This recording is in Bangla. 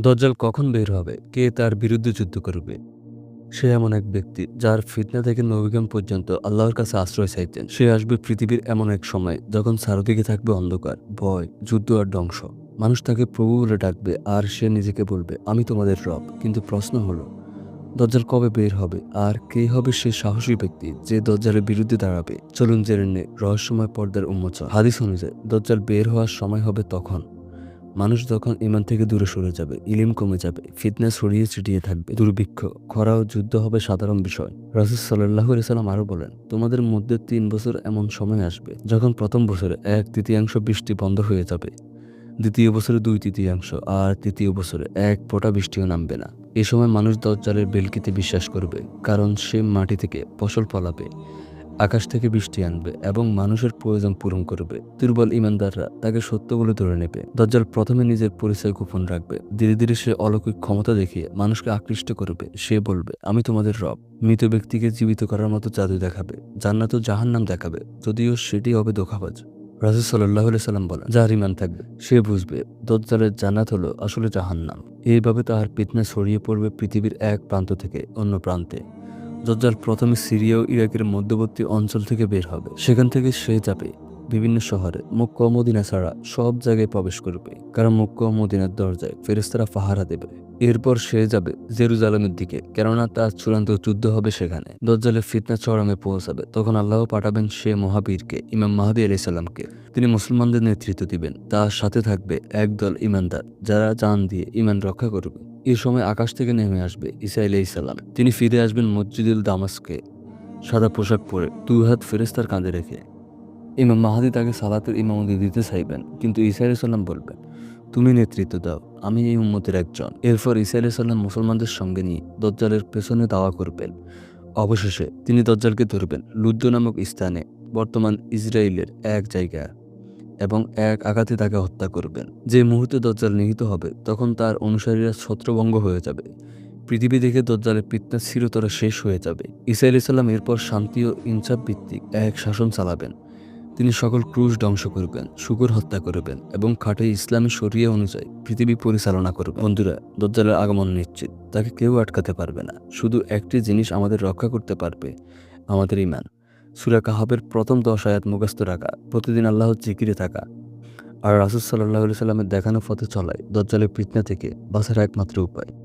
দজ্জাল কখন বের হবে? কে তার বিরুদ্ধে যুদ্ধ করবে? সে এমন এক ব্যক্তি যার ফিতনা থেকে নবীগণ পর্যন্ত আল্লাহর কাছে আশ্রয় চাইতেন। সে আসবে পৃথিবীর এমন এক সময় যখন চারদিকে থাকবে অন্ধকার, ভয়, যুদ্ধ আর ধ্বংস। মানুষ তাকে প্রভু বলে ডাকবে আর সে নিজেকে বলবে, আমি তোমাদের রব। কিন্তু প্রশ্ন হলো, দজ্জাল কবে বের হবে? আর কে হবে সে সাহসী ব্যক্তি যে দজ্জালের বিরুদ্ধে দাঁড়াবে? চলুন জেনে নে, রহস্যময় পর্দার উন্মোচন। হাদিস অনুযায়ী, দজ্জাল বের হওয়ার সময় হবে তখন। মানুষ যখন ইমান থেকে দূরে সরে যাবে, ইলিম কমে যাবে ফিটনেস ছড়িয়ে ছিটিয়ে থাকবে, দুর্ভিক্ষ, খরা ও যুদ্ধ হবে সাধারণ বিষয়। রাসুল সাল্লাহ সাল্লাম আরও বলেন, তোমাদের মধ্যে তিন বছর এমন সময় আসবে যখন প্রথম বছরে এক তৃতীয়াংশ বৃষ্টি বন্ধ হয়ে যাবে, দ্বিতীয় বছরে দুই তৃতীয়াংশ, আর তৃতীয় বছরে এক ফোঁটা বৃষ্টিও নামবে না। এ সময় মানুষ দজ্জালের বেলকিতে বিশ্বাস করবে, কারণ সে মাটি থেকে ফসল ফলাবে। আকাশ থেকে বৃষ্টি আনবে এবং মানুষের প্রয়োজন পূরণ করবে। দুর্বল ইমানদাররা তাকে সত্য বলে ধরে নেবে। দজ্জাল প্রথমে নিজের পরিচয় গোপন রাখবে। ধীরে ধীরে সে অলৌকিক ক্ষমতা দেখিয়ে মানুষকে আকৃষ্ট করবে। সে বলবে, আমি তোমাদের রব। মৃত ব্যক্তিকে জীবিত করার মতো জাদু দেখাবে। জান্নাত ও জাহান্নাম দেখাবে। যদিও সেটি হবে দোকাবাজ। রাজু সাল্লাহ সাল্লাম বলেন, যার ইমান থাকবে, সে বুঝবে, দজ্জালের জান্নাত হলো আসলে জাহান্নাম। এইভাবে তাহার পিতনা ছড়িয়ে পড়বে পৃথিবীর এক প্রান্ত থেকে অন্য প্রান্তে। দজ্জাল প্রথমে সিরিয়া ও ইরাকের মধ্যবর্তী অঞ্চল থেকে বের হবে। সেখান থেকে সে যাবে বিভিন্ন শহরে। মক্কা মদিনা ছাড়া সব জায়গায় প্রবেশ করবে। কারণ মক্কা মদিনার দরজায় ফেরেস্তারা পাহারা দেবে। এরপর সে যাবে জেরুজালেমের দিকে, কেননা তার চূড়ান্ত যুদ্ধ হবে সেখানে। দজ্জালের ফিতনা চরমে পৌঁছাবে। তখন আল্লাহ পাঠাবেন সে মহাবীরকে, ইমাম মাহাদি আলাইসাল্লামকে তিনি মুসলমানদের নেতৃত্ব দিবেন। তার সাথে থাকবে একদল ইমানদার, যারা জান দিয়ে ইমান রক্ষা করবে। এই সময় আকাশ থেকে নেমে আসবে ইসা আলাইসাল্লাম তিনি ফিরে আসবেন মসজিদুল দামাসকে, সাদা পোশাক পরে, দুই হাত ফেরেস্তার কাঁধে রেখে। ইমাম মাহাদি তাকে সালাতের ইমামতি দিতে চাইবেন, কিন্তু ইসা আলাইসাল্লাম বলবেন, তুমি নেতৃত্ব দাও, আমি এই উম্মতের একজন। এরপর ইসা আলাইসাল্লাম মুসলমানদের সঙ্গে নিয়ে দজ্জালের পেছনে দাওয়া করবেন। অবশেষে তিনি দজ্জালকে ধরবেন লুদ্দ নামক স্থানে, বর্তমান ইসরায়েলের এক জায়গা এবং এক আঘাতে তাকে হত্যা করবেন। যে মুহূর্তে দজ্জাল নিহিত হবে, তখন তার অনুসারীরা ছত্রভঙ্গ হয়ে যাবে। পৃথিবী থেকে দজ্জালের পিতনা চিরতরে শেষ হয়ে যাবে। ইসা আলাইসাল্লাম এরপর শান্তি ও ইনসাফ ভিত্তিক এক শাসন চালাবেন। তিনি সকল ক্রুশ ধ্বংস করবেন, শুকুর হত্যা করবেন এবং খাটে ইসলামী শরিয়া অনুযায়ী পৃথিবী পরিচালনা করবে বন্ধুরা, দজ্জালের আগমন নিশ্চিত। তাকে কেউ আটকাতে পারবে না। শুধু একটি জিনিস আমাদের রক্ষা করতে পারবে, আমাদের ইমান সুরা কাহাবের প্রথম দশ আয়াত মুখস্থ রাখা, প্রতিদিন আল্লাহ জিকিরে থাকা। আর রাসুল সাল্লাহ সাল্লামের দেখানো পথে চলায় দজ্জালের ফিতনা থেকে বাঁচার একমাত্র উপায়।